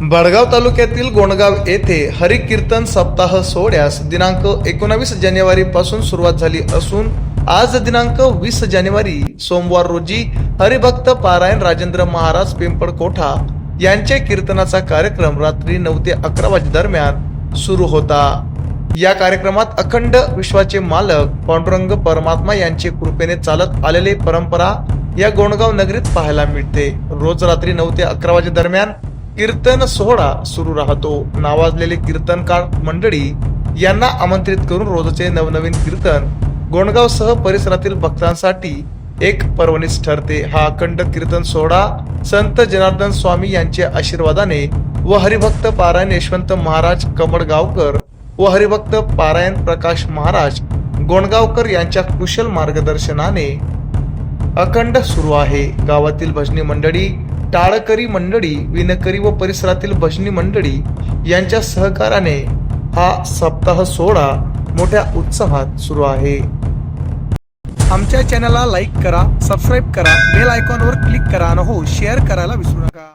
भडगाव तालुक्यातील गोंडगाव येथे हरिकीर्तन सप्ताह सोहळ्यास दिनांक एकोणावीस जानेवारी पासून सुरुवात झाली असून आज दिनांक वीस जानेवारी सोमवार रोजी हरिभक्त पारायण राजेंद्र महाराज पिंपळकोठा यांच्या कीर्तनाचा कार्यक्रम रात्री नऊ ते अकरा वाजे दरम्यान सुरू होता. या कार्यक्रमात अखंड विश्वाचे मालक पांडुरंग परमात्मा यांचे कृपेने चालत आलेले परंपरा या गोंडगाव नगरीत पाहायला मिळते. रोज रात्री नऊ ते अकरा वाजे दरम्यान कीर्तन सोहळा सुरू राहतो. नावाजलेले कीर्तनकार मंडळी यांना आमंत्रित करून रोजचे नवनवीन कीर्तन गोंडगावसह सह परिसरातील भक्तांसाठी एक पर्वणीच ठरते. हा अखंड कीर्तन सोहळा संत जनार्दन स्वामी यांच्या आशीर्वादाने व हरिभक्त पारायण यशवंत महाराज कमळगावकर व हरिभक्त पारायण प्रकाश महाराज गोंडगावकर यांच्या कुशल मार्गदर्शनाने अखंड सुरू आहे. गावातील भजनी मंडळी टाळकरी मंडळी विणकरी व परिसरातील भजनी मंडळी यांच्या सहकार्याने हा सप्ताह सोहळा मोठ्या उत्साहात सुरू आहे. आमच्या चॅनलला लाईक करा सबस्क्राईब करा बेल आयकॉनवर क्लिक करा आणि हो शेअर करायला विसरू नका.